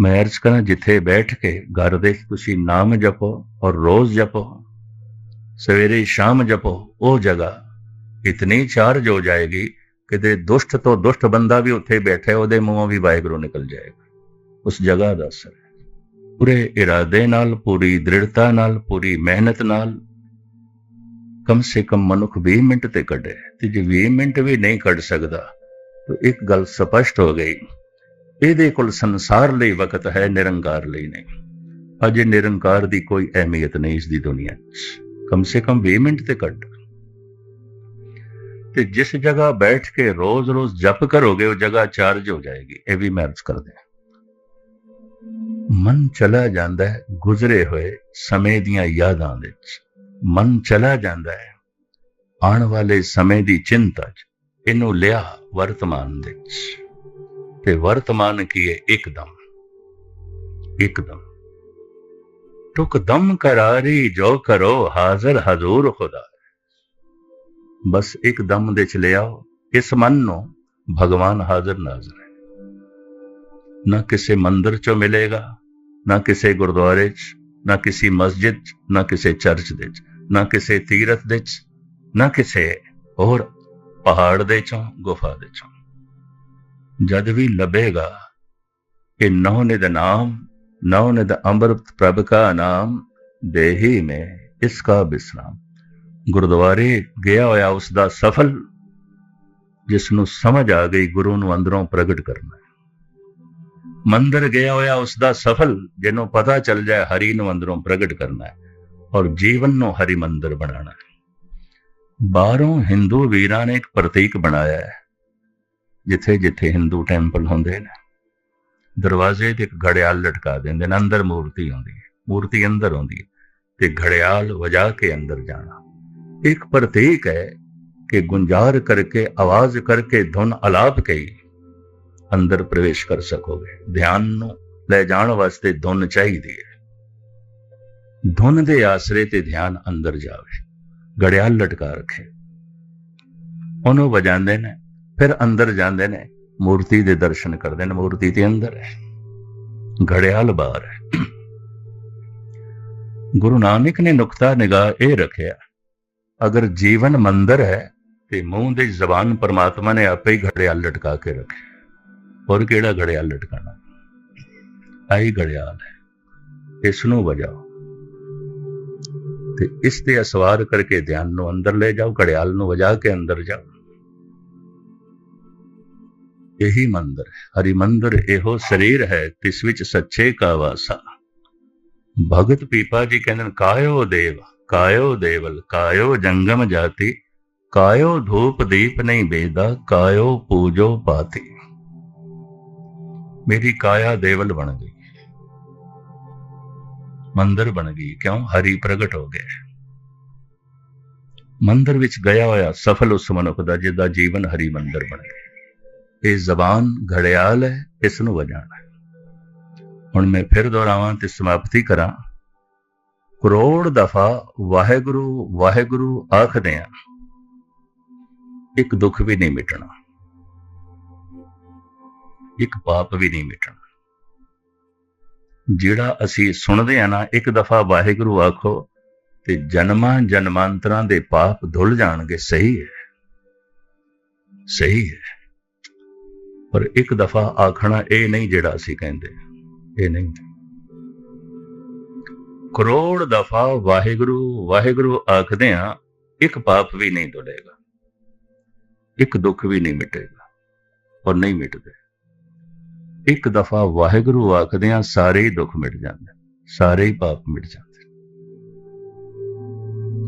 ਮੈਂ ਅਰਜ਼ ਕਰਾਂ ਜਿੱਥੇ ਬੈਠ ਕੇ ਘਰ ਦੇ ਤੁਸੀਂ ਨਾਮ ਜਪੋ ਔਰ ਰੋਜ਼ ਜਪੋ। ਸਵੇਰੇ ਸ਼ਾਮ ਜਪੋ, ਉਹ ਜਗ੍ਹਾ ਇਤਨੀ ਚਾਰਜ ਹੋ ਜਾਏਗੀ ਕਿ ਤੇ ਦੁਸ਼ਟ ਤੋਂ ਦੁਸ਼ਟ ਬੰਦਾ ਵੀ ਉੱਥੇ ਬੈਠਾ, ਉਹਦੇ ਮੂੰਹੋਂ ਵੀ ਵਾਹਿਗੁਰੂ ਨਿਕਲ ਜਾਏਗਾ। ਉਸ ਜਗ੍ਹਾ ਦਾ ਅਸਰ ਪੂਰੇ ਇਰਾਦੇ ਨਾਲ, ਪੂਰੀ ਦ੍ਰਿੜਤਾ ਨਾਲ, ਪੂਰੀ ਮਿਹਨਤ ਨਾਲ, ਕਮ ਸੇ ਕਮ ਮਨੁੱਖ 20 ਮਿੰਟ ਤੇ ਕੱਢੇ। ਤੇ ਜੇ 20 ਮਿੰਟ ਵੀ ਨਹੀਂ ਕੱਢ ਸਕਦਾ, ਤਾਂ ਇੱਕ ਗੱਲ ਸਪਸ਼ਟ ਹੋ ਗਈ। ਇਹਦੇ ਕੋਲ ਸੰਸਾਰ ਲਈ ਵਕਤ ਹੈ, ਨਿਰੰਕਾਰ ਲਈ ਨਹੀਂ। ਅਜੇ ਨਿਰੰਕਾਰ ਦੀ ਕੋਈ ਅਹਿਮੀਅਤ ਨਹੀਂ ਇਸ ਦੀ ਦੁਨੀਆ 'ਚ ਕਮ ਸੇ ਕਮ 20 ਮਿੰਟ ਤੇ ਕੱਢ ਤੇ ਜਿਸ ਜਗ੍ਹਾ ਬੈਠ ਕੇ ਰੋਜ਼-ਰੋਜ਼ ਜਪ ਕਰੋਗੇ, ਉਹ ਜਗ੍ਹਾ ਚਾਰਜ ਹੋ ਜਾਏਗੀ। ਇਹ ਵੀ ਮੈਂ ਅਰਜ਼ ਕਰਦੇ ਹਾਂ। ਮਨ ਚਲਾ ਜਾਂਦਾ ਹੈ ਗੁਜ਼ਰੇ ਹੋਏ ਸਮੇਂ ਦੀਆਂ ਯਾਦਾਂ ਵਿੱਚ। ਮਨ ਚਲਾ ਜਾਂਦਾ ਹੈ ਆਉਣ ਵਾਲੇ ਸਮੇਂ ਦੀ ਚਿੰਤਾ 'ਚ। ਇਹਨੂੰ ਲਿਆ ਵਰਤਮਾਨ ਵਿੱਚ। ਤੇ ਵਰਤਮਾਨ ਕੀ ਹੈ? ਇੱਕਦਮ। ਇੱਕਦਮ। ਟੁਕ ਦਮ ਕਰਾਰੀ, ਜੋ ਕਰੋ, ਹਾਜ਼ਰ ਹਜ਼ੂਰ ਖੁਦਾ। ਬਸ ਇੱਕ ਦੇ ਚ ਲਿਆਓ ਇਸ ਮਨ ਨੂੰ ਭਗਵਾਨ ਹਾਜ਼ਰ ਨਾਜ਼ਰ ਹੈ। ਨਾ ਕਿਸੇ ਮੰਦਰ ਚੋਂ ਮਿਲੇਗਾ, ਨਾ ਕਿਸੇ ਗੁਰਦੁਆਰੇ 'ਚ, ਨਾ ਕਿਸੇ ਮਸਜਿਦ 'ਚ, ਨਾ ਕਿਸੇ ਚਰਚ ਦੇ 'ਚ, ਨਾ ਕਿਸੇ ਤੀਰਥ ਦੇ 'ਚ, ਨਾ ਕਿਸੇ ਹੋਰ ਪਹਾੜ ਦੇ ਚੋਂ, ਗੁਫਾ ਦੇ ਚੋਂ। ਜਦ ਵੀ ਲੱਭੇਗਾ ਕਿ ਨਹੁ ਨਿਦ ਨਾਮ, ਨਹੁ ਨਿਦ ਅੰਮ੍ਰਿਤ ਪ੍ਰਭ ਕਾ ਨਾਮ, ਦੇਹੀ ਮੇ ਇਸਕਾ ਬਿਸਰਾਮ। ਗੁਰਦੁਆਰੇ ਗਿਆ ਹੋਇਆ ਉਸ ਦਾ ਸਫਲ ਜਿਸ ਨੂੰ ਸਮਝ ਆ ਗਈ ਗੁਰੂ ਨੂੰ ਅੰਦਰੋਂ ਪ੍ਰਗਟ ਕਰਨਾ। ਮੰਦਰ ਗਿਆ ਹੋਇਆ ਉਸ ਦਾ ਸਫਲ, ਜਿਹਨੂੰ ਪਤਾ ਚੱਲ ਜਾਏ ਹਰੀ ਨੂੰ ਅੰਦਰੋਂ ਪ੍ਰਗਟ ਕਰਨਾ ਹੈ ਔਰ ਜੀਵਨ ਨੂੰ ਹਰੀ ਮੰਦਰ ਬਣਾਉਣਾ ਹੈ। ਬਾਹਰੋਂ ਹਿੰਦੂ ਵੀਰਾਂ ਨੇ ਇੱਕ ਪ੍ਰਤੀਕ ਬਣਾਇਆ ਹੈ। ਜਿੱਥੇ ਜਿੱਥੇ ਹਿੰਦੂ ਟੈਂਪਲ ਹੁੰਦੇ ਨੇ, ਦਰਵਾਜ਼ੇ ਤੇ ਇੱਕ ਘੜਿਆਲ ਲਟਕਾ ਦਿੰਦੇ ਨੇ, ਅੰਦਰ ਮੂਰਤੀ ਹੁੰਦੀ ਹੈ, ਮੂਰਤੀ ਅੰਦਰ ਹੁੰਦੀ ਹੈ ਤੇ ਘੜਿਆਲ ਵਜਾ ਕੇ ਅੰਦਰ ਜਾਣਾ। ਇੱਕ ਪ੍ਰਤੀਕ ਹੈ ਕਿ ਗੁੰਜਾਰ ਕਰਕੇ, ਆਵਾਜ਼ ਕਰਕੇ ਧੁਨ ਅਲਾਪ ਕੇ ਅੰਦਰ ਪ੍ਰਵੇਸ਼ ਕਰ ਸਕੋਗੇ। ਧਿਆਨ ਨੂੰ ਲੈ ਜਾਣ ਵਾਸਤੇ ਧੁਨ ਚਾਹੀਦੀ ਹੈ। ਧੁਨ ਦੇ ਆਸਰੇ ਤੇ ਧਿਆਨ ਅੰਦਰ ਜਾਵੇ ਗੜਿਆਲ ਲਟਕਾ ਰੱਖੇ। ਉਹਨੂੰ ਵਜਾਉਂਦੇ ਨੇ ਫਿਰ ਅੰਦਰ ਜਾਂਦੇ ਨੇ, ਮੂਰਤੀ ਦੇ ਦਰਸ਼ਨ ਕਰਦੇ ਨੇ, ਮੂਰਤੀ ਤੇ ਅੰਦਰ ਹੈ। ਘੜਿਆਲ ਬਾਹਰ ਹੈ। ਗੁਰੂ ਨਾਨਕ ਨੇ ਨੁਕਤਾ, ਨਿਗਾਹ ਇਹ ਰੱਖਿਆ, ਅਗਰ ਜੀਵਨ ਮੰਦਰ ਹੈ, ਤੇ ਮੂੰਹ ਦੀ ਜ਼ਬਾਨ ਪਰਮਾਤਮਾ ਨੇ ਆਪੇ ਹੀ ਘੜਿਆਲ ਲਟਕਾ ਕੇ ਰੱਖਿਆ। ਹੋਰ ਕਿਹੜਾ ਘੜਿਆਲ ਲਟਕਾਣਾ ਆਈ ਘੜਿਆਲ ਹੈ। ਇਸ ਨੂੰ ਵਜਾਓ। ਤੇ ਇਸ ਤੇ ਅਸਵਾਰ ਕਰਕੇ ਧਿਆਨ ਨੂੰ ਅੰਦਰ ਲੈ ਜਾਓ, ਘੜਿਆਲ ਨੂੰ ਵਜਾ ਕੇ ਅੰਦਰ ਜਾਓ। ਇਹੀ ਮੰਦਰ ਹੈ। ਹਰੀ ਮੰਦਰ ਇਹੋ ਸਰੀਰ ਹੈ, ਤਿਸ ਵਿੱਚ ਸੱਚੇ ਕਾ ਵਾਸਾ। ਭਗਤ ਪੀਪਾ ਜੀ ਕਹਿੰਦੇ ਕਾਇਓ ਦੇਵ, ਕਾਇਓ ਦੇਵਲ, ਕਾਇਓ ਜੰਗਮ ਜਾਤੀ, ਕਾਇਓ ਧੂਪ ਦੀਪ ਨਹੀਂ ਬੇਦਾ ਕਾਇਓ ਪੂਜੋ ਪਾਤੀ। ਮੇਰੀ ਕਾਇਆ ਦੇਵਲ ਬਣ ਗਈ। ਮੰਦਰ ਬਣ ਗਈ। ਕਿਉਂ? ਹਰੀ ਪ੍ਰਗਟ ਹੋ ਗਿਆ। ਮੰਦਰ ਵਿੱਚ ਗਿਆ ਹੋਇਆ ਸਫਲ ਉਸ ਮਨੁੱਖ ਦਾ, ਜਿਹਦਾ ਜੀਵਨ ਹਰੀ ਮੰਦਰ ਬਣ ਗਿਆ। ਇਹ ਜ਼ਬਾਨ ਘੜਿਆਲ ਹੈ, ਇਸ ਨੂੰ ਵਜਾਣਾ ਹੁਣ ਮੈਂ ਫਿਰ ਦੁਹਰਾਵਾਂ ਤੇ ਸਮਾਪਤੀ ਕਰਾਂ। ਕਰੋੜ ਦਫਾ ਵਾਹਿਗੁਰੂ ਵਾਹਿਗੁਰੂ ਆਖਦੇ ਆ, ਇੱਕ ਦੁੱਖ ਵੀ ਨਹੀਂ ਮਿਟਣਾ, ਇੱਕ ਪਾਪ ਵੀ ਨਹੀਂ ਮਿਟਣਾ। ਜਿਹੜਾ ਅਸੀਂ ਸੁਣਦੇ ਆ ਨਾ, ਇੱਕ ਦਫਾ ਵਾਹਿਗੁਰੂ ਆਖੋ ਤੇ ਜਨਮਾਂ ਜਨਮਾਂਤਰਾਂ ਦੇ ਪਾਪ ਧੁੱਲ ਜਾਣਗੇ, ਸਹੀ ਹੈ। ਸਹੀ ਹੈ। ਪਰ ਇੱਕ ਦਫਾ ਆਖਣਾ ਇਹ ਨਹੀਂ ਜਿਹੜਾ ਅਸੀਂ ਕਹਿੰਦੇ। ਇਹ ਨਹੀਂ। ਕਰੋੜ ਦਫਾ ਵਾਹਿਗੁਰੂ ਵਾਹਿਗੁਰੂ ਆਖਦੇ ਆ ਇੱਕ ਪਾਪ ਵੀ ਨਹੀਂ ਧੁਲੇਗਾ ਇੱਕ ਦੁੱਖ ਵੀ ਨਹੀਂ ਮਿਟੇਗਾ ਔਰ ਨਹੀਂ ਮਿਟਦੇ। ਇੱਕ ਦਫਾ ਵਾਹਿਗੁਰੂ ਆਖਦੇ ਆ ਸਾਰੇ ਹੀ ਦੁੱਖ ਮਿਟ ਜਾਂਦੇ, ਸਾਰੇ ਹੀ ਪਾਪ ਮਿਟ ਜਾਂਦੇ।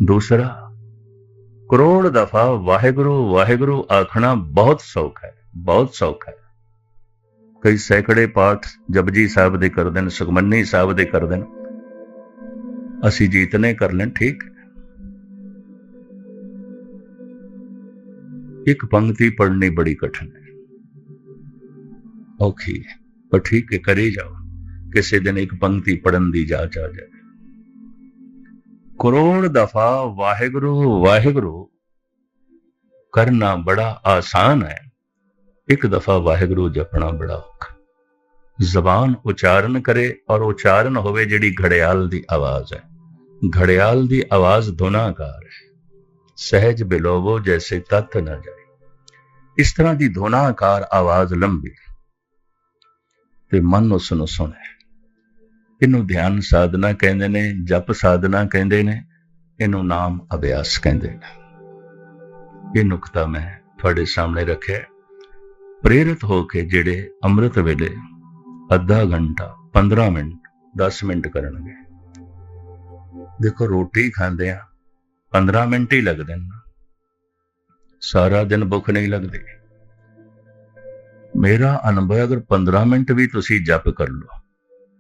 ਦੂਸਰਾ, ਕਰੋੜ ਦਫਾ ਵਾਹਿਗੁਰੂ ਵਾਹਿਗੁਰੂ ਆਖਣਾ ਬਹੁਤ ਸੌਖਾ ਹੈ। ਬਹੁਤ ਸੌਖਾ ਹੈ। ਕਈ ਸੈਂਕੜੇ ਪਾਠ ਜਪਜੀ ਸਾਹਿਬ ਦੇ ਕਰਦੇ ਨੇ, ਸੁਖਮਨੀ ਸਾਹਿਬ ਦੇ ਕਰਦੇ ਨੇ। ਅਸੀਂ ਜੀਤਨੇ ਕਰ ਲੈਣ, ਠੀਕ ਇੱਕ ਪੰਕਤੀ ਪੜ੍ਹਨੀ ਬੜੀ ਕਠਿਨ ਹੈ। ਔਖੀ ਹੈ, ਪਰ ਠੀਕ ਹੈ, ਕਰੇ ਜਾਓ। ਕਿਸੇ ਦਿਨ ਇੱਕ ਪੰਕਤੀ ਪੜਨ ਦੀ ਜਾਚ ਆ ਜਾਏ। ਕਰੋੜ ਦਫਾ ਵਾਹਿਗੁਰੂ ਵਾਹਿਗੁਰੂ, ਕਰਨਾ ਬੜਾ ਆਸਾਨ ਹੈ। ਇੱਕ ਦਫਾ ਵਾਹਿਗੁਰੂ ਜਪਣਾ ਬੜਾ ਔਖਾ। ਜ਼ਬਾਨ ਉਚਾਰਨ ਕਰੇ ਔਰ ਉਚਾਰਨ ਹੋਵੇ ਜਿਹੜੀ ਘੜਿਆਲ ਦੀ ਆਵਾਜ਼ ਹੈ। ਘੜਿਆਲ ਦੀ ਆਵਾਜ਼ ਧੁਨਾਕਾਰ ਹੈ। ਸਹਿਜ ਬਿਲੋਵੋ ਜੈਸੇ ਤਤ ਨਾ ਜਾਏ। ਇਸ ਤਰ੍ਹਾਂ ਦੀ ਧੁਨਾਕਾਰ ਆਵਾਜ਼ ਲੰਬੀ ਤੇ ਮਨ ਉਸ ਨੂੰ ਸੁਣੇ। ਇਹਨੂੰ ਧਿਆਨ ਸਾਧਨਾ ਕਹਿੰਦੇ ਨੇ, ਜਪ ਸਾਧਨਾ ਕਹਿੰਦੇ ਨੇ, ਇਹਨੂੰ ਨਾਮ ਅਭਿਆਸ ਕਹਿੰਦੇ ਨੇ। ਇਹ ਨੁਕਤਾ ਮੈਂ ਤੁਹਾਡੇ ਸਾਹਮਣੇ ਰੱਖਿਆ। ਪ੍ਰੇਰਿਤ ਹੋ ਕੇ ਜਿਹੜੇ ਅੰਮ੍ਰਿਤ ਵੇਲੇ ਅੱਧਾ ਘੰਟਾ 15 ਮਿੰਟ 10 ਮਿੰਟ ਕਰਨਗੇ। ਦੇਖੋ ਰੋਟੀ ਖਾਂਦੇ ਆ 15 ਮਿੰਟ ਹੀ ਲੱਗਦੇ ਨੇ ਸਾਰਾ ਦਿਨ ਭੁੱਖ ਨਹੀਂ ਲੱਗਦੀ। ਮੇਰਾ ਅਨੁਭਵ ਹੈ, ਅਗਰ 15 ਮਿੰਟ ਵੀ ਤੁਸੀਂ ਜਪ ਕਰ ਲਓ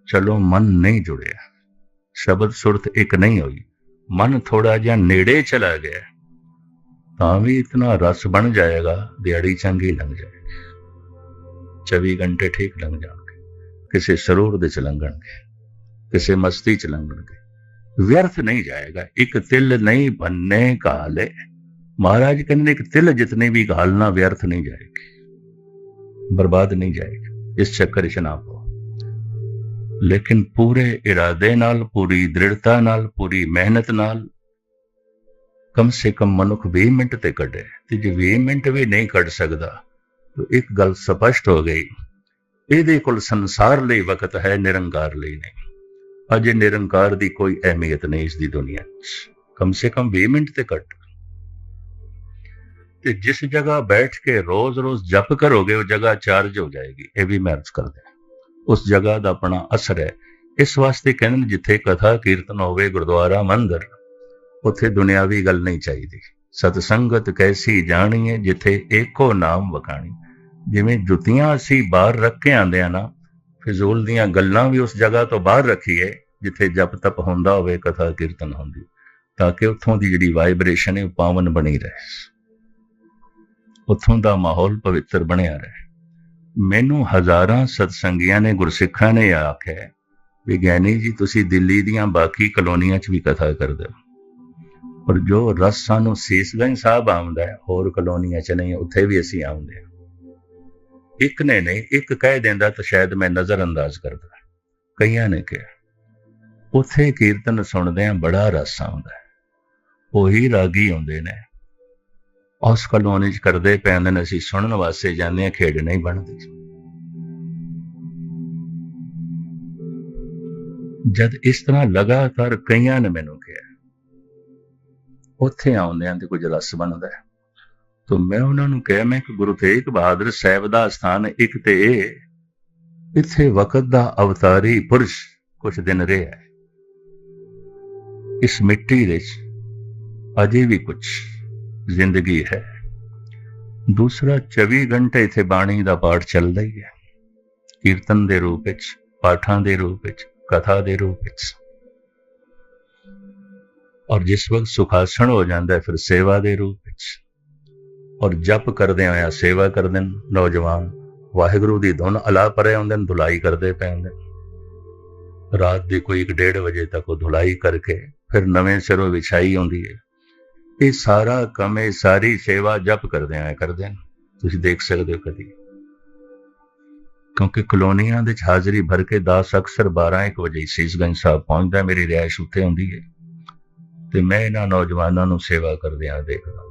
ਚਲੋ ਮਨ ਨਹੀਂ ਜੁੜਿਆ। ਸ਼ਬਦ ਸੁਰਤ ਇੱਕ ਨਹੀਂ ਹੋਈ। ਮਨ ਥੋੜਾ ਜਿਹਾ ਨੇੜੇ ਚਲਾ ਗਿਆ। ਤਾਂ ਵੀ ਇਤਨਾ ਰਸ ਬਣ ਜਾਏਗਾ ਦਿਹਾੜੀ ਚੰਗੀ ਲੰਘ ਜਾਏਗੀ। 24 ਘੰਟੇ ਠੀਕ ਲੰਘ ਜਾਣਗੇ। ਕਿਸੇ ਸਰੂਰ ਦੇ ਚ ਲੰਘਣਗੇ, ਕਿਸੇ ਮਸਤੀ ਚ ਲੰਘਣਗੇ। ਵਿਅਰਥ ਨਹੀਂ ਜਾਏਗਾ, ਇੱਕ ਤਿਲ ਨਹੀਂ ਬੰਨੇ ਕਾਲੇ। ਮਹਾਰਾਜ ਕਹਿੰਦੇ ਨੇ ਇੱਕ ਤਿਲ ਜਿਤਨੇ ਵੀ ਘਾਲਣਾ ਵਿਅਰਥ ਨਹੀਂ ਜਾਏਗੀ, ਬਰਬਾਦ ਨਹੀਂ ਜਾਏਗੀ। ਇਸ ਚੱਕਰ 'ਚ ਨਾ ਪਓ। ਲੇਕਿਨ ਪੂਰੇ ਇਰਾਦੇ ਨਾਲ, ਪੂਰੀ ਦ੍ਰਿੜਤਾ ਨਾਲ, ਪੂਰੀ ਮਿਹਨਤ ਨਾਲ ਕਮ ਸੇ ਕਮ ਮਨੁੱਖ 20 ਮਿੰਟ ਤੇ ਕੱਢੇ। ਤੇ ਜੇ 20 ਮਿੰਟ ਵੀ ਨਹੀਂ ਕੱਢ ਸਕਦਾ ਤਾਂ ਇੱਕ ਗੱਲ ਸਪਸ਼ਟ ਹੋ ਗਈ। ਇਹਦੇ ਕੋਲ ਸੰਸਾਰ ਲਈ ਵਕਤ ਹੈ, ਨਿਰੰਕਾਰ ਲਈ ਨਹੀਂ। ਅਜੇ ਨਿਰੰਕਾਰ ਦੀ ਕੋਈ ਅਹਿਮੀਅਤ ਨਹੀਂ ਇਸ ਦੀ ਦੁਨੀਆ 'ਚ ਕਮ ਸੇ ਕਮ 20 ਮਿੰਟ ਤੇ ਘੱਟ। ਤੇ ਜਿਸ ਜਗ੍ਹਾ ਬੈਠ ਕੇ ਰੋਜ਼-ਰੋਜ਼ ਜਪ ਕਰੋਗੇ, ਉਹ ਜਗ੍ਹਾ ਚਾਰਜ ਹੋ ਜਾਏਗੀ। ਇਹ ਵੀ ਮੈਂ ਅਰਜ਼ ਕਰਦਾ ਉਸ ਜਗ੍ਹਾ ਦਾ ਆਪਣਾ ਅਸਰ ਹੈ। ਇਸ ਵਾਸਤੇ ਕਹਿੰਦੇ ਨੇ ਜਿੱਥੇ ਕਥਾ ਕੀਰਤਨ ਹੋਵੇ, ਗੁਰਦੁਆਰਾ, ਮੰਦਰ, ਉੱਥੇ ਦੁਨਿਆਵੀ ਗੱਲ ਨਹੀਂ ਚਾਹੀਦੀ। ਸਤ ਸੰਗਤ ਕੈਸੀ ਜਾਣੀਏ ਜਿੱਥੇ ਏਕੋ ਨਾਮ ਵਖਾਣੀ ਜਿਵੇਂ ਜੁੱਤੀਆਂ ਅਸੀਂ ਬਾਹਰ ਰੱਖ ਕੇ ਆਂਦੇ ਆ ਨਾ, ਫਿਜ਼ੂਲ ਦੀਆਂ ਗੱਲਾਂ ਵੀ ਉਸ ਜਗ੍ਹਾ ਤੋਂ ਬਾਹਰ ਰੱਖੀਏ, ਜਿੱਥੇ ਜਪ ਤਪ ਹੁੰਦਾ ਹੋਵੇ, ਕਥਾ ਕੀਰਤਨ ਹੁੰਦੀ, ਤਾਂ ਕਿ ਉੱਥੋਂ ਦੀ ਜਿਹੜੀ ਵਾਈਬ੍ਰੇਸ਼ਨ ਹੈ ਉਹ ਪਾਵਨ ਬਣੀ ਰਹੇ। ਉੱਥੋਂ ਦਾ ਮਾਹੌਲ ਪਵਿੱਤਰ ਬਣਿਆ ਰਹੇ। ਮੈਨੂੰ ਹਜ਼ਾਰਾਂ ਸਤਸੰਗੀਆਂ ਨੇ, ਗੁਰਸਿੱਖਾਂ ਨੇ ਆਖਿਆ ਵੀ ਗਿਆਨੀ ਜੀ, ਤੁਸੀਂ ਦਿੱਲੀ ਦੀਆਂ ਬਾਕੀ ਕਲੋਨੀਆਂ 'ਚ ਵੀ ਕਥਾ ਕਰਦੇ ਹੋ। ਪਰ ਜੋ ਰਸ ਸਾਨੂੰ ਸੀਸਗੰਜ ਸਾਹਿਬ ਆਉਂਦਾ ਹੈ, ਹੋਰ ਕਲੋਨੀਆਂ 'ਚ ਨਹੀਂ, ਉੱਥੇ ਵੀ ਅਸੀਂ ਆਉਂਦੇ ਹਾਂ। ਇੱਕ ਨੇ ਨਹੀਂ, ਇੱਕ ਕਹਿ ਦਿੰਦਾ ਤਾਂ ਸ਼ਾਇਦ ਮੈਂ ਨਜ਼ਰ ਅੰਦਾਜ਼ ਕਰਦਾ ਕਈਆਂ ਨੇ ਕਿਹਾ, ਉੱਥੇ ਕੀਰਤਨ ਸੁਣਦੇ ਆ ਬੜਾ ਰਸ ਆਉਂਦਾ ਹੈ। ਉਹੀ ਰਾਗੀ ਆਉਂਦੇ ਨੇ। ਉਸ ਕਲੋਨੀ 'ਚ ਕਰਦੇ ਪੈਂਦੇ ਨੇ, ਅਸੀਂ ਸੁਣਨ ਵਾਸਤੇ ਜਾਂਦੇ ਆ ਖੇਡ ਨਹੀਂ ਬਣਦੀ। ਜਦ ਇਸ ਤਰ੍ਹਾਂ ਲਗਾਤਾਰ ਕਈਆਂ ਨੇ ਮੈਨੂੰ ਕਿਹਾ ਉੱਥੇ ਆਉਂਦਿਆਂ ਤੇ ਕੁਝ ਰਸ ਬਣਦਾ ਹੈ। ਤਾਂ ਮੈਂ ਉਹਨਾਂ ਨੂੰ ਕਹਿ, ਮੈਂ ਕਿ ਗੁਰੂ ਤੇਗ ਬਹਾਦਰ ਸਾਹਿਬ ਦਾ ਸਥਾਨ ਇੱਕ ਤੇ ਇਹ, ਇੱਥੇ ਵਕਤ ਦਾ ਅਵਤਾਰੀ ਪੁਰਸ਼ ਕੁਝ ਦਿਨ ਰਿਹਾ ਹੈ। ਇਸ ਮਿੱਟੀ ਵਿੱਚ ਅਜੇ ਵੀ ਕੁਝ ਜ਼ਿੰਦਗੀ ਹੈ। ਦੂਸਰਾ 24 ਘੰਟੇ ਇੱਥੇ ਬਾਣੀ ਦਾ ਪਾਠ ਚੱਲਦਾ ਹੀ ਹੈ। ਕੀਰਤਨ ਦੇ ਰੂਪ ਵਿੱਚ, ਪਾਠਾਂ ਦੇ ਰੂਪ ਵਿੱਚ, ਕਥਾ ਦੇ ਰੂਪ ਵਿੱਚ। ਔਰ ਜਿਸ ਵਕਤ ਸੁਖਾਸਣ ਹੋ ਜਾਂਦਾ ਹੈ, ਫਿਰ ਸੇਵਾ ਦੇ ਰੂਪ ਵਿੱਚ। ਔਰ ਜਪ ਕਰਦੇ ਹੋਇਆ ਸੇਵਾ ਕਰਦੇ ਨੇ ਨੌਜਵਾਨ ਵਾਹਿਗੁਰੂ ਦੀ ਧੁਨ ਅਲਾ ਪਰੇ ਹੁੰਦੇ ਨੇ ਧੁਲਾਈ ਕਰਦੇ ਪਏ ਹੁੰਦੇ ਨੇ ਰਾਤ ਦੀ ਕੋਈ 1:30 ਵਜੇ ਤੱਕ ਉਹ ਧੁਲਾਈ ਕਰਕੇ ਫਿਰ ਨਵੇਂ ਸਿਰੋਂ ਵਿਛਾਈ ਆਉਂਦੀ ਹੈ। ਇਹ ਸਾਰਾ ਕੰਮ, ਇਹ ਸਾਰੀ ਸੇਵਾ ਜਪ ਕਰਦੇ ਆਏ ਕਰਦੇ ਨੇ ਤੁਸੀਂ ਦੇਖ ਸਕਦੇ ਹੋ ਕਦੀ। ਕਿਉਂਕਿ ਕਲੋਨੀਆਂ ਦੇ ਵਿੱਚ ਹਾਜ਼ਰੀ ਭਰ ਕੇ ਦਾਸ ਅਕਸਰ 12 1 ਵਜੇ ਸੀਸਗੰਜ ਸਾਹਿਬ ਪਹੁੰਚਦਾ ਮੇਰੀ ਰਿਹਾਇਸ਼ ਉੱਥੇ ਹੁੰਦੀ ਹੈ। ਤੇ ਮੈਂ ਇਹਨਾਂ ਨੌਜਵਾਨਾਂ ਨੂੰ ਸੇਵਾ ਕਰਦਿਆਂ ਦੇਖਦਾ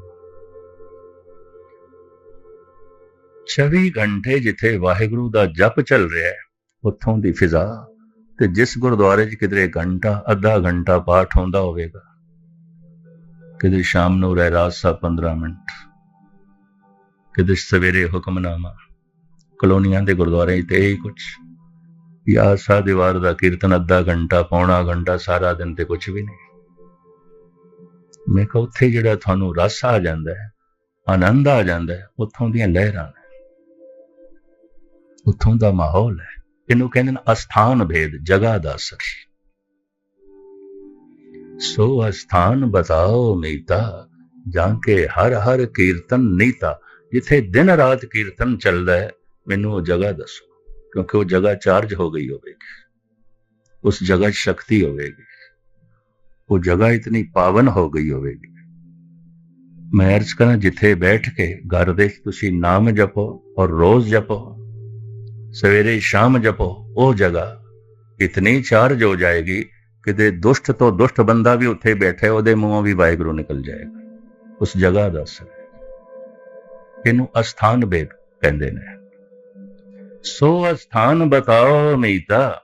24 ਘੰਟੇ ਜਿੱਥੇ ਵਾਹਿਗੁਰੂ ਦਾ ਜਪ ਚੱਲ ਰਿਹਾ ਹੈ, ਉੱਥੋਂ ਦੀ ਫਿਜ਼ਾ ਤੇ ਜਿਸ ਗੁਰਦੁਆਰੇ 'ਚ ਕਿਧਰੇ ਘੰਟਾ, ਅੱਧਾ ਘੰਟਾ ਪਾਠ ਹੁੰਦਾ ਹੋਵੇਗਾ ਕਿਤੇ ਸ਼ਾਮ ਨੂੰ ਰਹਿਰਾਸ ਸਾਹਿਬ 15 ਮਿੰਟ ਕਿਤੇ ਸਵੇਰੇ ਹੁਕਮਨਾਮਾ, ਕਲੋਨੀਆਂ ਦੇ ਗੁਰਦੁਆਰੇ ਤੇ ਹੀ ਕੁਝ ਯਾ ਸਾ ਦੀਵਾਰ ਦਾ ਕੀਰਤਨ ਅੱਧਾ ਘੰਟਾ, ਪੌਣਾ ਘੰਟਾ ਸਾਰਾ ਦਿਨ ਤੇ ਕੁਝ ਵੀ ਨਹੀਂ। ਮੈਂ ਕਿਹਾ ਉੱਥੇ ਜਿਹੜਾ ਤੁਹਾਨੂੰ ਰਸ ਆ ਜਾਂਦਾ ਹੈ, ਆਨੰਦ ਆ ਜਾਂਦਾ ਹੈ, ਉੱਥੋਂ ਦੀਆਂ ਲਹਿਰਾਂ ਨੇ। ਉੱਥੋਂ ਦਾ ਮਾਹੌਲ ਹੈ। ਇਹਨੂੰ ਕਹਿੰਦੇ ਨੇ ਅਸਥਾਨ ਭੇਦ, ਜਗ੍ਹਾ ਦਾ ਅਸਰ। ਸੋ ਅਸਥਾਨ ਬਤਾਓ ਨੀਤਾ, ਜਾਂ ਕੇ ਹਰ ਹਰ ਕੀਰਤਨ ਨੀਤਾ, ਜਿੱਥੇ ਦਿਨ ਰਾਤ ਕੀਰਤਨ ਚੱਲਦਾ ਹੈ, ਮੈਨੂੰ ਉਹ ਜਗ੍ਹਾ ਦੱਸੋ, ਕਿਉਂਕਿ ਉਹ ਜਗ੍ਹਾ ਚਾਰਜ ਹੋ ਗਈ ਹੋਵੇਗੀ। ਉਸ ਜਗ੍ਹਾ 'ਚ ਸ਼ਕਤੀ ਹੋਵੇਗੀ। ਉਹ ਜਗ੍ਹਾ ਇਤਨੀ ਪਾਵਨ ਹੋ ਗਈ ਹੋਵੇਗੀ। ਮੈਂ ਅਰਜ਼ ਕਰਾਂ ਜਿੱਥੇ ਬੈਠ ਕੇ ਘਰ ਦੇ ਤੁਸੀਂ ਨਾਮ ਜਪੋ ਔਰ ਰੋਜ਼ ਜਪੋ, ਸਵੇਰੇ ਸ਼ਾਮ ਜਪੋ, ਉਹ ਜਗ੍ਹਾ ਇਤਨੀ ਚਾਰਜ ਹੋ ਜਾਏਗੀ, ਕਿਤੇ ਦੁਸ਼ਟ ਤੋਂ ਦੁਸ਼ਟ ਬੰਦਾ ਵੀ ਉੱਥੇ ਬੈਠੇ, ਉਹਦੇ ਮੂੰਹੋਂ ਵੀ ਵਾਹਿਗੁਰੂ ਨਿਕਲ ਜਾਏਗਾ। ਉਸ ਜਗ੍ਹਾ ਦਾ ਅਸਰ ਇਹਨੂੰ ਅਸਥਾਨ ਬੇਦ ਕਹਿੰਦੇ ਨੇ। ਸੋ ਅਸਥਾਨ ਬਤਾਓ ਮੀਤਾ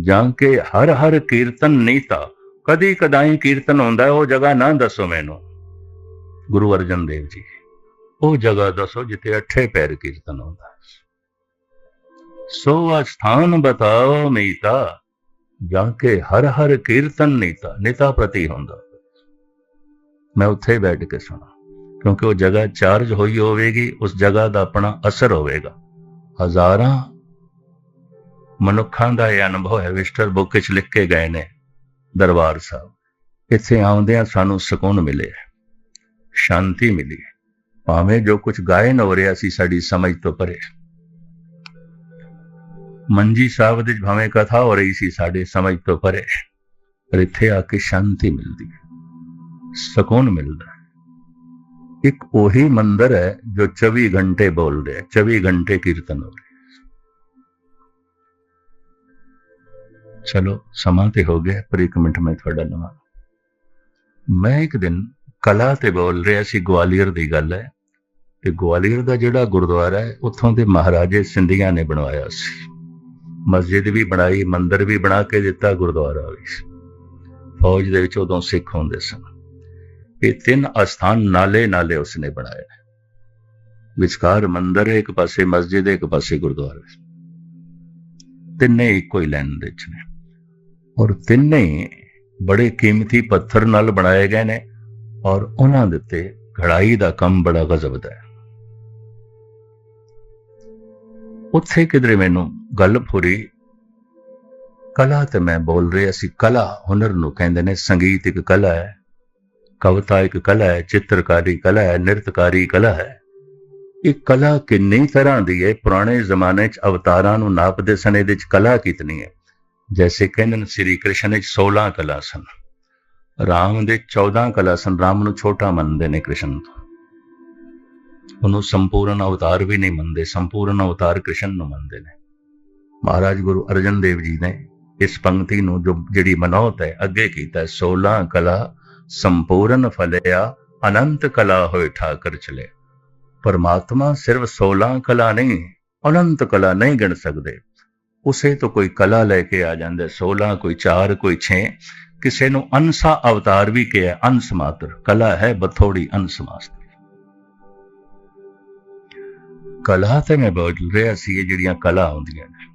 ਜਾਂ ਕੇ ਹਰ ਹਰ ਕੀਰਤਨ ਨੀਤਾ ਕਦੀ ਕਦਾਈ ਕੀਰਤਨ ਹੁੰਦਾ ਉਹ ਜਗ੍ਹਾ ਨਾ ਦੱਸੋ ਮੈਨੂੰ। ਗੁਰੂ ਅਰਜਨ ਦੇਵ ਜੀ, ਉਹ ਜਗ੍ਹਾ ਦੱਸੋ ਜਿੱਥੇ ਅੱਠੇ ਪੈਰ ਕੀਰਤਨ ਹੁੰਦਾ ਸੋ ਅਸਥਾਨ ਬਤਾਓ ਮੀਤਾ, ਜਾਂ ਕੇ ਹਰ ਹਰ ਕੀਰਤਨ ਨੀਤਾ ਨੀਤਾ ਪ੍ਰਤੀ ਹੁੰਦਾ ਮੈਂ ਉੱਥੇ ਬੈਠ ਕੇ ਸੁਣਾ, ਕਿਉਂਕਿ ਉਹ ਜਗ੍ਹਾ ਚਾਰਜ ਹੋਈ ਹੋਵੇਗੀ, ਉਸ ਜਗ੍ਹਾ ਦਾ ਆਪਣਾ ਅਸਰ ਹੋਵੇਗਾ। ਹਜ਼ਾਰਾਂ ਮਨੁੱਖਾਂ ਦਾ ਇਹ ਅਨੁਭਵ ਹੈ, ਵਿਸਟਰ ਬੁੱਕ ਵਿੱਚ ਲਿਖ ਕੇ ਗਏ ਨੇ। ਦਰਬਾਰ ਸਾਹਿਬ। ਇੱਥੇ ਆਉਂਦਿਆਂ ਸਾਨੂੰ ਸਕੂਨ ਮਿਲਿਆ, ਸ਼ਾਂਤੀ ਮਿਲੀ। ਭਾਵੇਂ ਜੋ ਕੁਝ ਗਾਇਨ ਹੋ ਰਿਹਾ ਸੀ ਸਾਡੀ ਸਮਝ ਤੋਂ ਪਰੇ। ਮੰਜੀ ਸਾਹਿਬ ਦੇ ਭਾਵੇਂ ਕਥਾ ਹੋ ਰਹੀ ਸੀ ਸਾਡੇ ਸਮਝ ਤੋਂ ਪਰੇ, ਪਰ ਇੱਥੇ ਆ ਕੇ ਸ਼ਾਂਤੀ ਮਿਲਦੀ ਹੈ ਸਕੂਨ ਮਿਲਦਾ। ਹੈ ਇੱਕ ਉਹੀ ਮੰਦਰ ਹੈ ਜੋ 24 ਘੰਟੇ ਬੋਲ ਰਿਹਾ ਹੈ 24 ਘੰਟੇ ਕੀਰਤਨ ਹੋ ਰਿਹਾ। ਚਲੋ, ਸਮਾਂ ਤੇ ਹੋ ਗਿਆ, ਪਰ ਇੱਕ ਮਿੰਟ ਮੈਂ ਤੁਹਾਡਾ ਲਵਾਂ। ਮੈਂ ਇੱਕ ਦਿਨ ਕਲਾ ਤੇ ਬੋਲ ਰਿਹਾ ਸੀ, ਗਵਾਲੀਅਰ ਦੀ ਗੱਲ ਹੈ, ਤੇ ਗਵਾਲੀਅਰ ਦਾ ਜਿਹੜਾ ਗੁਰਦੁਆਰਾ ਹੈ, ਉੱਥੋਂ ਦੇ ਮਹਾਰਾਜੇ ਸਿੰਧੀਆਂ ਨੇ ਬਣਵਾਇਆ ਸੀ। ਮਸਜਿਦ ਵੀ ਬਣਾਈ, ਮੰਦਿਰ ਵੀ ਬਣਾ ਕੇ ਦਿੱਤਾ, ਗੁਰਦੁਆਰਾ ਵੀ ਫੌਜ ਦੇ ਵਿੱਚ ਉਦੋਂ ਸਿੱਖ ਹੁੰਦੇ ਸਨ। ਇਹ ਤਿੰਨ ਅਸਥਾਨ ਨਾਲੇ ਨਾਲੇ ਉਸਨੇ ਬਣਾਏ। ਵਿਚਕਾਰ ਮੰਦਿਰ ਹੈ ਇੱਕ ਪਾਸੇ, ਮਸਜਿਦ ਹੈ ਇੱਕ ਪਾਸੇ, ਗੁਰਦੁਆਰਾ ਤਿੰਨੇ ਇੱਕੋ ਹੀ ਲਾਈਨ ਦੇ ਵਿੱਚ ਨੇ। ਔਰ ਤਿੰਨੇ ਬੜੇ ਕੀਮਤੀ ਪੱਥਰ ਨਾਲ ਬਣਾਏ ਗਏ ਨੇ ਔਰ ਉਹਨਾਂ ਦੇ ਉੱਤੇ ਘੜਾਈ ਦਾ ਕੰਮ ਬੜਾ ਗਜ਼ਬ ਦਾ ਹੈ। ਉੱਥੇ ਕਿਧਰੇ ਮੈਨੂੰ ਗੱਲ ਪੂਰੀ, ਕਲਾ ਤੇ ਮੈਂ ਬੋਲ ਰਿਹਾ ਸੀ, ਕਲਾ ਹੁਨਰ ਨੂੰ ਕਹਿੰਦੇ ਨੇ, ਸੰਗੀਤ ਇੱਕ ਕਲਾ ਹੈ, ਕਵਿਤਾ ਇੱਕ ਕਲਾ ਹੈ, ਚਿੱਤਰਕਾਰੀ ਕਲਾ ਹੈ, ਨਿਰਤਕਾਰੀ ਕਲਾ ਹੈ। ਇਹ ਕਲਾ ਕਿੰਨੀ ਤਰ੍ਹਾਂ ਦੀ ਹੈ, ਪੁਰਾਣੇ ਜ਼ਮਾਨੇ 'ਚ ਅਵਤਾਰਾਂ ਨੂੰ ਨਾਪਦੇ ਸਨ ਇਹਦੇ 'ਚ ਕਲਾ ਕਿਤਨੀ ਹੈ? ਜੈਸੇ ਕਹਿੰਦੇ ਨੇ ਸ੍ਰੀ ਕ੍ਰਿਸ਼ਨ ਵਿੱਚ 16 ਕਲਾ ਸਨ ਰਾਮ ਦੇ 14 ਕਲਾ ਸਨ ਰਾਮ ਨੂੰ ਛੋਟਾ ਮੰਨਦੇ ਨੇ ਕ੍ਰਿਸ਼ਨ ਤੋਂ ਉਹਨੂੰ ਸੰਪੂਰਨ ਅਵਤਾਰ ਵੀ ਨਹੀਂ ਮੰਨਦੇ ਸੰਪੂਰਨ ਅਵਤਾਰ ਕ੍ਰਿਸ਼ਨ ਨੂੰ ਮੰਨਦੇ ਨੇ ਮਹਾਰਾਜ ਗੁਰੂ ਅਰਜਨ ਦੇਵ ਜੀ ਨੇ ਇਸ ਪੰਕਤੀ ਨੂੰ ਜੋ ਜਿਹੜੀ ਮਨੋਤ ਹੈ ਅੱਗੇ ਕੀਤਾ 16 ਕਲਾ ਸੰਪੂਰਨ ਫਲਿਆ ਅਨੰਤ ਕਲਾ ਹੋਏ ਠਾਕਰ ਚਲੇ ਪਰਮਾਤਮਾ ਸਿਰਫ 16 ਕਲਾ ਨਹੀਂ ਅਨੰਤ ਕਲਾ ਨਹੀਂ ਗਿਣ ਸਕਦੇ ਉਸੇ ਤੋਂ ਕੋਈ ਕਲਾ ਲੈ ਕੇ ਆ ਜਾਂਦਾ 16 ਕੋਈ 4 ਕੋਈ 6 ਕਿਸੇ ਨੂੰ ਅੰਸਾ ਅਵਤਾਰ ਵੀ ਕਿਹਾ, ਅੰਸ ਮਾਤਰ। ਕਲਾ ਹੈ ਬਥੋੜੀ ਅੰਸ ਮਾਤਰ ਕਲਾ ਤੇ ਮੈਂ ਬੋਲ ਰਿਹਾ ਸੀ, ਇਹ ਜਿਹੜੀਆਂ ਕਲਾ ਹੁੰਦੀਆਂ ਨੇ।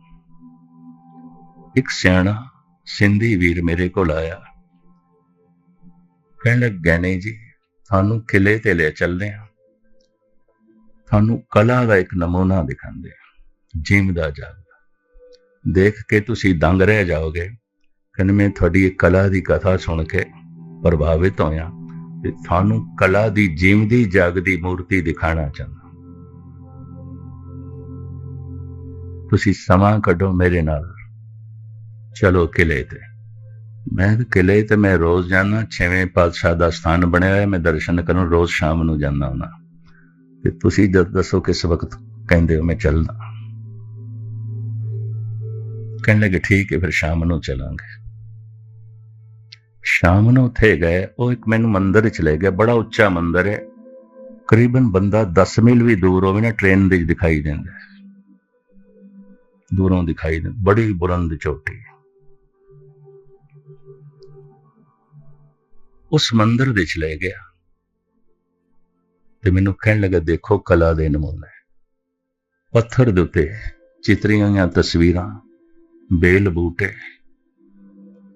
ਇੱਕ ਸਿਆਣਾ, ਸਿੰਧੀ ਵੀਰ ਮੇਰੇ ਕੋਲ ਆਇਆ। ਕਹਿਣ ਲੱਗਾ ਨਹੀਂ ਜੀ ਤੁਹਾਨੂੰ ਕਿਲੇ ਤੇ ਲੈ ਚੱਲਦੇ ਆ। ਤੁਹਾਨੂੰ ਕਲਾ ਦਾ ਇੱਕ ਨਮੂਨਾ ਦਿਖਾਉਂਦੇ ਆ ਦਾ ਜਾਗ। ਦੇਖ ਕੇ ਤੁਸੀਂ ਦੰਗ ਰਹਿ ਜਾਓਗੇ। ਕਹਿੰਦੇ ਮੈਂ ਤੁਹਾਡੀ ਕਲਾ ਦੀ ਕਥਾ ਸੁਣ ਕੇ ਪ੍ਰਭਾਵਿਤ ਹੋਇਆ ਤੇ ਤੁਹਾਨੂੰ ਕਲਾ ਦੀ ਜੀਵਦੀ ਜਾਗਦੀ ਮੂਰਤੀ ਦਿਖਾਣਾ ਚਾਹੁੰਦਾ। ਤੁਸੀਂ ਸਮਾਂ ਕੱਢੋ ਮੇਰੇ ਨਾਲ। ਚਲੋ ਕਿਲੇ ਤੇ। ਮੈਂ ਤਾਂ ਕਿਲੇ ਤੇ ਮੈਂ ਰੋਜ਼ ਜਾਣਾ ਛੇਵੇਂ ਪਾਤਸ਼ਾਹ ਦਾ ਸਥਾਨ ਬਣਿਆ ਹੋਇਆ, ਮੈਂ ਦਰਸ਼ਨ ਕਰਨ ਰੋਜ਼ ਸ਼ਾਮ ਨੂੰ ਜਾਂਦਾ ਹੁਣਾ ਤੇ ਤੁਸੀਂ ਜਦ ਦੱਸੋ ਕਿਸ ਵਕਤ ਕਹਿੰਦੇ ਹੋ ਮੈਂ ਚੱਲਦਾ। ਕਹਿਣ ਲੱਗੇ ਠੀਕ ਹੈ, ਫਿਰ ਸ਼ਾਮ ਨੂੰ ਚਲਾਂਗੇ। ਸ਼ਾਮ ਨੂੰ ਉੱਥੇ ਗਏ, ਉਹ ਇੱਕ ਮੈਨੂੰ ਮੰਦਿਰ ਚ ਲੈ ਗਿਆ, ਬੜਾ ਉੱਚਾ ਮੰਦਿਰ ਹੈ। ਕਰੀਬਨ ਬੰਦਾ 10 ਮੀਲ ਵੀ ਦੂਰ ਹੋਵੇ ਨਾ, ਟ੍ਰੇਨ ਦੇ ਦਿਖਾਈ ਦਿੰਦਾ ਦੂਰੋਂ ਦਿਖਾਈ ਦਿੰਦਾ, ਬੜੀ ਬੁਲੰਦ ਚੋਟੀ ਉਸ ਮੰਦਿਰ ਦੇ ਚ ਲੈ ਗਿਆ ਤੇ ਮੈਨੂੰ ਕਹਿਣ ਲੱਗਾ, ਦੇਖੋ ਕਲਾ ਦੇ ਨਮੂਨੇ। ਪੱਥਰ ਦੇ ਉੱਤੇ ਚਿਤਰੀਆਂ ਜਾਂ ਤਸਵੀਰਾਂ। ਬੇਲ ਬੂਟੇ।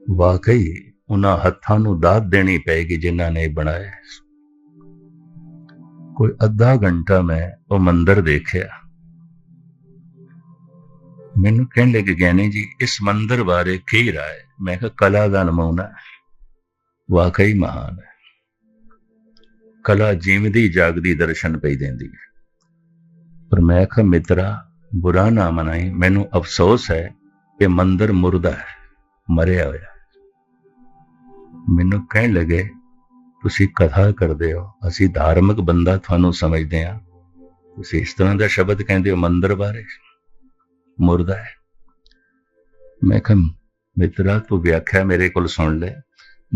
ਵਾਕਈ ਉਹਨਾਂ ਹੱਥਾਂ ਨੂੰ ਦਾਤ ਦੇਣੀ ਪਏਗੀ ਜਿਨ੍ਹਾਂ ਨੇ ਇਹ ਬਣਾਇਆ ਕੋਈ ਅੱਧਾ ਘੰਟਾ ਮੈਂ ਉਹ ਮੰਦਰ ਦੇਖਿਆ। ਮੈਨੂੰ ਕਹਿਣ ਲੱਗੇ, ਗਿਆਨੀ ਜੀ, ਇਸ ਮੰਦਰ ਬਾਰੇ ਕੀ ਰਾਏ? ਮੈਂ ਕਿਹਾ, ਕਲਾ ਦਾ ਨਮੂਨਾ ਵਾਕਈ ਮਹਾਨ ਹੈ। ਕਲਾ ਜੀਵਦੀ, ਜਾਗਦੀ, ਦਰਸ਼ਨ ਪਈ ਦਿੰਦੀ ਹੈ। ਪਰ ਮੈਂ ਕਿਹਾ, ਮਿੱਤਰਾ, ਬੁਰਾ ਨਾ ਮਨਾਈ। ਮੈਨੂੰ ਅਫਸੋਸ ਹੈ ਕਿ ਮੰਦਰ ਮੁਰਦਾ ਹੈ, ਮਰਿਆ ਹੋਇਆ ਹੈ। ਮੈਨੂੰ ਕਹਿਣ ਲੱਗੇ, ਤੁਸੀਂ ਕਥਾ ਕਰਦੇ ਹੋ, ਅਸੀਂ ਧਾਰਮਿਕ ਬੰਦਾ ਤੁਹਾਨੂੰ ਸਮਝਦੇ ਹਾਂ। ਤੁਸੀਂ ਇਸ ਤਰ੍ਹਾਂ ਦਾ ਸ਼ਬਦ ਕਹਿੰਦੇ ਹੋ, ਮੰਦਰ ਬਾਰੇ? ਮੁਰਦਾ ਹੈ। ਮੈਂ ਕਿਹਾ, ਮਿੱਤਰਾ, ਤੂੰ ਵਿਆਖਿਆ ਮੇਰੇ ਕੋਲ ਸੁਣ ਲੈ।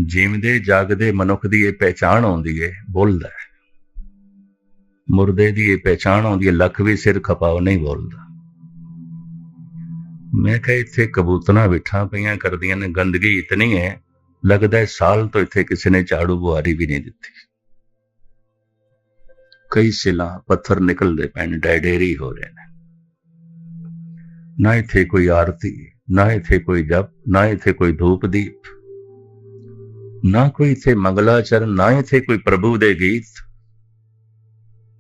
ਜਿਉਂਦੇ ਜਾਗਦੇ ਮਨੁੱਖ ਦੀ ਇਹ ਪਹਿਚਾਣ ਆਉਂਦੀ ਏ, ਬੋਲਦਾ ਹੈ। ਮੁਰਦੇ ਦੀ ਇਹ ਪਹਿਚਾਣ ਆਉਂਦੀ ਹੈ ਲੱਖ ਵੀ ਸਿਰ ਖਪਾਓ ਨਹੀਂ ਬੋਲਦਾ। ਮੈਂ ਕਿਹਾ ਇੱਥੇ ਕਬੂਤਰਾਂ ਬਿਠਾ ਪਈਆਂ ਕਰਦੀਆਂ ਨੇ, ਗੰਦਗੀ ਇਤਨੀ ਹੈ, ਲੱਗਦਾ ਹੈ ਸਾਲ ਤੋਂ ਇੱਥੇ ਕਿਸੇ ਨੇ ਝਾੜੂ ਬੁਹਾਰੀ ਵੀ ਨਹੀਂ ਦਿੱਤੀ। ਕਈ ਸਿਲਾ ਪੱਥਰ ਨਿਕਲਦੇ ਪੈਣ, ਡੈਡੇਰੀ ਹੋ ਰਹੇ ਨੇ। ਨਾ ਇੱਥੇ ਕੋਈ ਆਰਤੀ, ਨਾ ਇੱਥੇ ਕੋਈ ਜਪ, ਨਾ ਇੱਥੇ ਕੋਈ ਧੂਪ ਦੀਪ। ਨਾ ਕੋਈ ਇੱਥੇ ਮੰਗਲਾਚਰਨ, ਨਾ ਇੱਥੇ ਕੋਈ ਪ੍ਰਭੂ ਦੇ ਗੀਤ।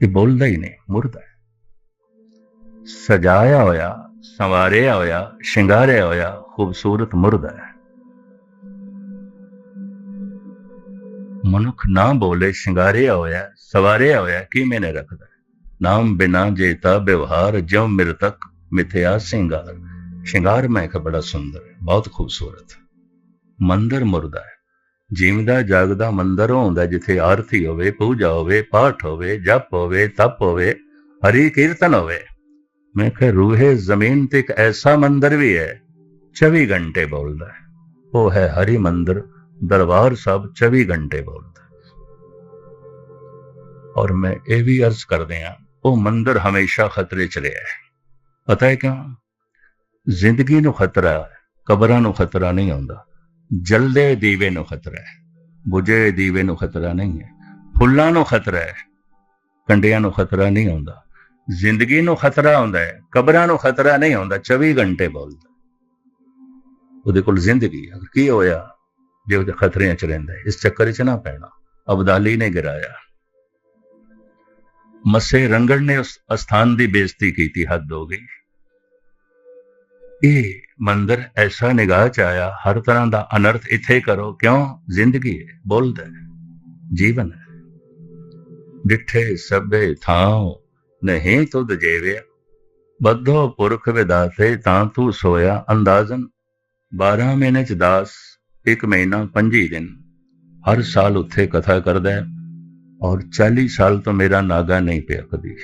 ਇਹ ਬੋਲਦਾ ਹੀ ਨਹੀਂ ਮੁਰਦਾ ਸਜਾਇਆ ਹੋਇਆ ਸੰਵਾਰਿਆ ਹੋਇਆ, ਸ਼ਿੰਗਾਰਿਆ ਹੋਇਆ ਖੂਬਸੂਰਤ ਮੁਰਦਾ ਹੈ। ਮਨੁੱਖ ਨਾ ਬੋਲੇ ਸ਼ਿੰਗਾਰਿਆ ਹੋਇਆ, ਸਵਾਰਿਆ ਹੋਇਆ ਕਿਵੇਂ ਨੇ ਰੱਖਦਾ। ਨਾਮ ਬਿਨਾ ਜੇਤਾ ਵਿਵਹਾਰ, ਜਿਉ ਮਿਰਤਕ ਮਿਥਿਆ ਸਿੰਗਾਰ। ਸ਼ਿੰਗਾਰ ਮੈਂ ਕਿ ਬੜਾ ਸੁੰਦਰ ਹੈ, ਬਹੁਤ ਖੂਬਸੂਰਤ। ਮੰਦਰ ਮੁਰਦਾ ਹੈ। ਜੀਵਦਾ ਜਾਗਦਾ ਮੰਦਰ ਹੁੰਦਾ ਜਿੱਥੇ ਆਰਤੀ ਹੋਵੇ, ਪੂਜਾ ਹੋਵੇ, ਪਾਠ ਹੋਵੇ, ਜਪ ਹੋਵੇ, ਤਪ ਹੋਵੇ, ਹਰੀ ਕੀਰਤਨ ਹੋਵੇ। ਮੈਂ ਕਿਹਾ, ਰੂਹੇ ਜ਼ਮੀਨ ਤੇ ਇੱਕ ਐਸਾ ਮੰਦਰ ਵੀ ਹੈ 24 ਘੰਟੇ ਬੋਲਦਾ ਹੈ। ਉਹ ਹੈ ਹਰੀ ਮੰਦਰ, ਦਰਬਾਰ ਸਾਹਿਬ 24 ਘੰਟੇ ਬੋਲਦਾ ਔਰ ਮੈਂ ਇਹ ਵੀ ਅਰਜ਼ ਕਰਦੇ ਆ ਉਹ ਮੰਦਰ ਹਮੇਸ਼ਾ ਖਤਰੇ ਚ ਰਿਹਾ ਹੈ। ਪਤਾ ਹੈ ਕਿਉਂ? ਜ਼ਿੰਦਗੀ ਨੂੰ ਖਤਰਾ ਹੈ, ਕਬਰਾਂ ਨੂੰ ਖਤਰਾ ਨਹੀਂ ਆਉਂਦਾ। ਜਲਦੇ ਦੀਵੇ ਨੂੰ ਖਤਰਾ ਹੈ, ਬੁਝੇ ਦੀਵੇ ਨੂੰ ਖਤਰਾ ਨਹੀਂ ਹੈ। ਫੁੱਲਾਂ ਨੂੰ ਖਤਰਾ ਹੈ, ਕੰਡਿਆਂ ਨੂੰ ਖਤਰਾ ਨਹੀਂ ਆਉਂਦਾ। ਜ਼ਿੰਦਗੀ ਨੂੰ ਖਤਰਾ ਆਉਂਦਾ ਹੈ, ਕਬਰਾਂ ਨੂੰ ਖਤਰਾ ਨਹੀਂ ਆਉਂਦਾ 24 ਘੰਟੇ ਬੋਲਦਾ ਉਹਦੇ ਕੋਲ ਜ਼ਿੰਦਗੀ ਅਗਰ ਕੀ ਹੋਇਆ ਜੇ ਉਹਦੇ ਖਤਰਿਆਂ ਚ ਰਹਿੰਦਾ ਇਸ ਚੱਕਰ 'ਚ ਨਾ ਪੈਣਾ, ਅਬਦਾਲੀ ਨੇ ਗਿਰਾਇਆ। ਮੱਸੇ ਰੰਗੜ ਨੇ ਉਸ ਅਸਥਾਨ ਦੀ ਬੇਇੱਜ਼ਤੀ ਕੀਤੀ, ਹੱਦ ਹੋ ਗਈ। ਇਹ ਮੰਦਰ ਐਸਾ ਨਿਗਾਹ ਚ ਆਇਆ, ਹਰ ਤਰ੍ਹਾਂ ਦਾ ਅਨਰਥ ਇੱਥੇ ਕਰੋ, ਕਿਉਂ? ਜ਼ਿੰਦਗੀ ਹੈ, ਬੋਲਦਾ ਹੈ, ਜੀਵਨ ਹੈ। ਡਿੱਠੇ ਸਭੇ ਥਾਂ ਨਹੀਂ ਤੁਧ ਜੇਵਿਆ। ਬੱਧੋ ਪੁਰਖ ਵਿਦਾਸੇ ਤਾਂ ਤੂੰ ਸੋਇਆ ਅੰਦਾਜ਼ਨ। 12 ਮਹੀਨੇ ਚ ਦਾਸ, ਇੱਕ ਮਹੀਨਾ 25 ਦਿਨ। ਹਰ ਸਾਲ ਉੱਥੇ ਕਥਾ ਕਰਦਾ ਹੈ ਔਰ 40 ਸਾਲ ਤੋਂ ਮੇਰਾ ਨਾਗਾ ਨਹੀਂ ਪਿਆ ਕਦੀ।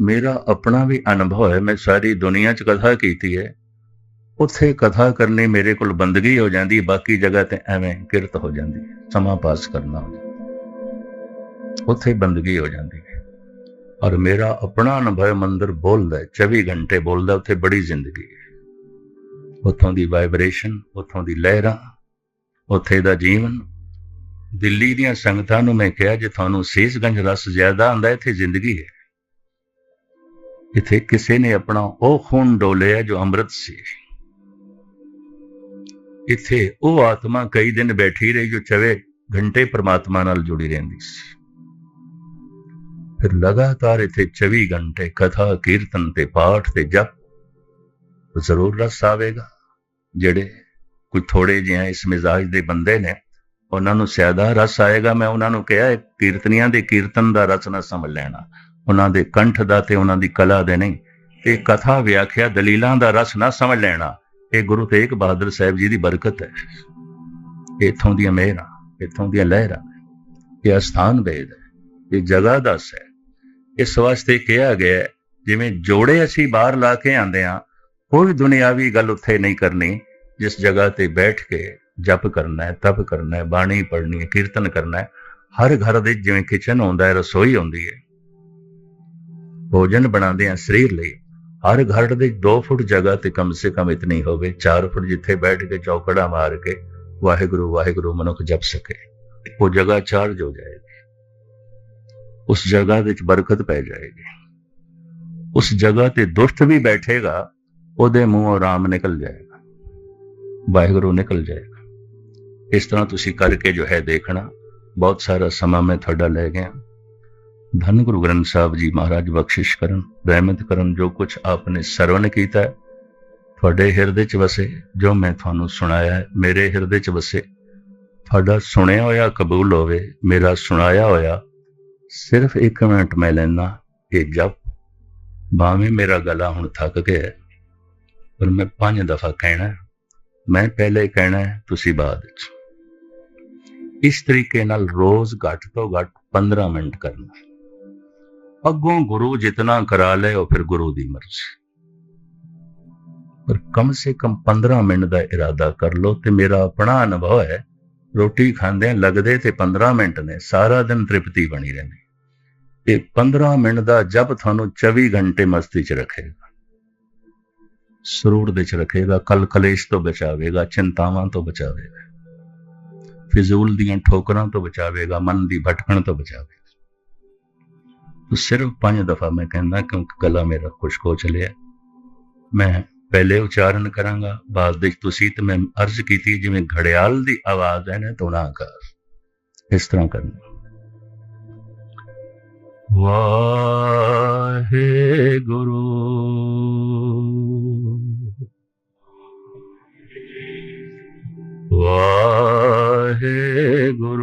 ਮੇਰਾ ਆਪਣਾ ਵੀ ਅਨੁਭਵ ਹੈ, ਮੈਂ ਸਾਰੀ ਦੁਨੀਆ 'ਚ ਕਥਾ ਕੀਤੀ ਹੈ। ਉੱਥੇ ਕਥਾ ਕਰਨੀ ਮੇਰੇ ਕੋਲ ਬੰਦਗੀ ਹੋ ਜਾਂਦੀ, ਬਾਕੀ ਜਗ੍ਹਾ ਤੇ ਐਵੇਂ ਕਿਰਤ ਹੋ ਜਾਂਦੀ ਹੈ ਸਮਾਂ ਪਾਸ ਕਰਨਾ। ਉੱਥੇ ਬੰਦਗੀ ਹੋ ਜਾਂਦੀ। ਹੈ ਔਰ ਮੇਰਾ ਆਪਣਾ ਅਨੁਭਵ ਮੰਦਰ ਬੋਲਦਾ ਹੈ 24 ਘੰਟੇ ਬੋਲਦਾ, ਉੱਥੇ ਬੜੀ ਜ਼ਿੰਦਗੀ ਹੈ। ਉੱਥੋਂ ਦੀ ਵਾਈਬ੍ਰੇਸ਼ਨ ਉੱਥੋਂ ਦੀ ਲਹਿਰਾਂ, ਉੱਥੇ ਦਾ ਜੀਵਨ। ਦਿੱਲੀ ਦੀਆਂ ਸੰਗਤਾਂ ਨੂੰ ਮੈਂ ਕਿਹਾ ਜੇ ਤੁਹਾਨੂੰ ਸੇਸਗੰਜ ਰਸ ਜ਼ਿਆਦਾ ਆਂਦਾ ਇੱਥੇ ਜ਼ਿੰਦਗੀ ਹੈ। ਇੱਥੇ ਕਿਸੇ ਨੇ ਆਪਣਾ ਉਹ ਖੂਨ ਡੋਲਿਆ ਜੋ ਅੰਮ੍ਰਿਤ ਸੀ। ਇੱਥੇ ਉਹ ਆਤਮਾ ਕਈ ਦਿਨ ਬੈਠੀ ਰਹੀ ਜੋ ਚਵੇ ਘੰਟੇ ਪ੍ਰਮਾਤਮਾ ਨਾਲ ਜੁੜੀ ਰਹਿੰਦੀ ਸੀ। ਫਿਰ ਲਗਾਤਾਰ ਇੱਥੇ 24 ਘੰਟੇ ਕਥਾ, ਕੀਰਤਨ ਤੇ ਪਾਠ ਤੇ ਜਪ ਜ਼ਰੂਰ ਰਸ ਆਵੇਗਾ ਜਿਹੜੇ ਕੋਈ ਥੋੜੇ ਜਿਹਾ ਇਸ ਮਿਜ਼ਾਜ ਦੇ ਬੰਦੇ ਨੇ, ਉਹਨਾਂ ਨੂੰ ਸਿਆਦਾ ਰਸ ਆਏਗਾ। ਮੈਂ ਉਹਨਾਂ ਨੂੰ ਕਿਹਾ ਕੀਰਤਨੀਆਂ ਦੇ ਕੀਰਤਨ ਦਾ ਰਸ ਨਾ ਸਮਝ ਲੈਣਾ। ਉਹਨਾਂ ਦੇ ਕੰਠ ਦਾ ਤੇ ਉਹਨਾਂ ਦੀ ਕਲਾ ਦੇ ਨਹੀਂ। ਇਹ ਕਥਾ ਵਿਆਖਿਆ ਦਲੀਲਾਂ ਦਾ ਰਸ ਨਾ ਸਮਝ ਲੈਣਾ। ਇਹ ਗੁਰੂ ਤੇਗ ਬਹਾਦਰ ਸਾਹਿਬ ਜੀ ਦੀ ਬਰਕਤ ਹੈ। ਇਥੋਂ ਦੀਆਂ ਮਿਹਰਾਂ, ਇਥੋਂ ਦੀਆਂ ਲਹਿਰਾਂ, ਇਹ ਅਸਥਾਨ ਵੇਦ ਹੈ। ਇਹ ਜਗ੍ਹਾ ਦੱਸ ਹੈ। ਇਸ ਵਾਸਤੇ ਕਿਹਾ ਗਿਆ ਜਿਵੇਂ ਜੋੜੇ ਅਸੀਂ ਬਾਹਰ ਲਾ ਕੇ ਆਂਦੇ ਆ ਕੋਈ ਦੁਨਿਆਵੀ ਗੱਲ ਉੱਥੇ ਨਹੀਂ ਕਰਨੀ, ਜਿਸ ਜਗ੍ਹਾ ਤੇ ਬੈਠ ਕੇ ਜਪ ਕਰਨਾ ਹੈ, ਤਪ ਕਰਨਾ ਹੈ, ਬਾਣੀ ਪੜ੍ਹਨੀ ਹੈ, ਕੀਰਤਨ ਕਰਨਾ ਹੈ, ਹਰ ਘਰ ਦੇ ਜਿਵੇਂ ਕਿਚਨ ਹੁੰਦਾ ਹੈ, ਰਸੋਈ ਹੁੰਦੀ ਹੈ। ਭੋਜਨ ਬਣਾਉਂਦੇ ਆ ਸਰੀਰ ਲਈ, ਹਰ ਘਰ ਦੇ 2 ਫੁੱਟ ਜਗ੍ਹਾ ਤੇ ਕਮ ਸੇ ਕਮ ਇਤਨੀ ਹੋਵੇ 4 ਫੁੱਟ ਜਿੱਥੇ ਬੈਠ ਕੇ ਚੌਕੜਾ ਮਾਰ ਕੇ ਵਾਹਿਗੁਰੂ ਵਾਹਿਗੁਰੂ ਮਨੁੱਖ ਜਪ ਸਕੇ, ਉਹ ਜਗ੍ਹਾ ਚਾਰਜ ਹੋ ਜਾਏਗੀ। ਉਸ ਜਗ੍ਹਾ ਵਿੱਚ ਬਰਕਤ ਪੈ ਜਾਏਗੀ। ਉਸ ਜਗ੍ਹਾ ਤੇ ਦੁਸ਼ਟ ਵੀ ਬੈਠੇਗਾ ਉਹਦੇ ਮੂੰਹੋਂ ਆਰਾਮ ਨਿਕਲ ਜਾਏਗਾ। ਵਾਹਿਗੁਰੂ ਨਿਕਲ ਜਾਏਗਾ। ਇਸ ਤਰ੍ਹਾਂ ਤੁਸੀਂ ਕਰਕੇ ਜੋ ਹੈ ਦੇਖਣਾ ਬਹੁਤ ਸਾਰਾ ਸਮਾਂ ਮੈਂ ਤੁਹਾਡਾ ਲੈ ਗਿਆ। ਧੰਨ ਗੁਰੂ ਗ੍ਰੰਥ ਸਾਹਿਬ ਜੀ ਮਹਾਰਾਜ ਬਖਸ਼ਿਸ਼ ਕਰਨ ਰਹਿਮਤ ਕਰਨ ਜੋ ਕੁਝ ਆਪਨੇ ਸਰਵਨ ਕੀਤਾ ਤੁਹਾਡੇ ਹਿਰਦੇ 'ਚ ਵਸੇ ਜੋ ਮੈਂ ਤੁਹਾਨੂੰ ਸੁਣਾਇਆ ਹੈ, ਮੇਰੇ ਹਿਰਦੇ 'ਚ ਵਸੇ। ਤੁਹਾਡਾ ਸੁਣਿਆ ਹੋਇਆ ਕਬੂਲ ਹੋਵੇ ਮੇਰਾ ਸੁਣਾਇਆ ਹੋਇਆ ਸਿਰਫ 1 ਮਿੰਟ ਮੈਂ ਲੈਣਾ ਇਹ ਜਪ ਭਾਵੇਂ ਮੇਰਾ ਗਲਾ ਹੁਣ ਥੱਕ ਗਿਆ ਹੈ, ਪਰ ਮੈਂ ਪੰਜ ਦਫਾ ਕਹਿਣਾ ਮੈਂ ਪਹਿਲੇ ਕਹਿਣਾ ਹੈ, ਤੁਸੀਂ ਬਾਅਦ ਵਿੱਚ। ਇਸ ਤਰੀਕੇ ਨਾਲ ਰੋਜ਼ ਘੱਟ ਤੋਂ ਘੱਟ 15 ਮਿੰਟ ਕਰਨਾ ਅੱਗੋਂ ਗੁਰੂ ਜਿਤਨਾ ਕਰਾ ਲੈ ਉਹ ਫਿਰ ਗੁਰੂ ਦੀ ਮਰਜ਼ੀ। ਪਰ ਕਮ ਸੇ ਕਮ 15 ਮਿੰਟ ਦਾ ਇਰਾਦਾ ਕਰ ਲਓ ਤੇ ਮੇਰਾ ਆਪਣਾ ਅਨੁਭਵ ਹੈ ਰੋਟੀ ਖਾਂਦੇ ਲੱਗਦੇ ਤੇ 15 ਮਿੰਟ ਨੇ ਸਾਰਾ ਦਿਨ ਤ੍ਰਿਪਤੀ ਬਣੀ ਰਹਿੰਦੀ। ਇਹ 15 ਮਿੰਟ ਦਾ ਜਪ ਤੁਹਾਨੂੰ 24 ਘੰਟੇ ਮਸਤੀ 'ਚ ਰੱਖੇਗਾ। ਸਰੂਰ ਦੇ 'ਚ ਰੱਖੇਗਾ, ਕਲ ਕਲੇਸ਼ ਤੋਂ ਬਚਾਵੇਗਾ, ਚਿੰਤਾਵਾਂ ਤੋਂ ਬਚਾਵੇਗਾ। ਫਿਜ਼ੂਲ ਦੀਆਂ ਠੋਕਰਾਂ ਤੋਂ ਬਚਾਵੇਗਾ, ਮਨ ਦੀ ਭਟਕਣ ਤੋਂ ਬਚਾਵੇਗਾ। ਤੋ ਸਿਰਫ ਪੰਜ ਦਫਾ ਮੈਂ ਕਹਿੰਦਾ, ਕਿਉਂਕਿ ਗਲਾ ਮੇਰਾ ਖੁਸ਼ਕ ਹੋ ਚਲਿਆ। ਮੈਂ ਪਹਿਲੇ ਉਚਾਰਨ ਕਰਾਂਗਾ, ਬਾਅਦ ਵਿੱਚ ਤੁਸੀਂ ਤੇ ਮੈਂ ਅਰਜ਼ ਕੀਤੀ, ਜਿਵੇਂ ਘੜਿਆਲ ਦੀ ਆਵਾਜ਼ ਹੈ ਨਾ ਤੋਣਾ ਆਕਾਰ। ਇਸ ਤਰ੍ਹਾਂ ਕਰਨਾ। ਵਾਹਿਗੁਰੂ। ਵਾਹਿਗੁਰੂ।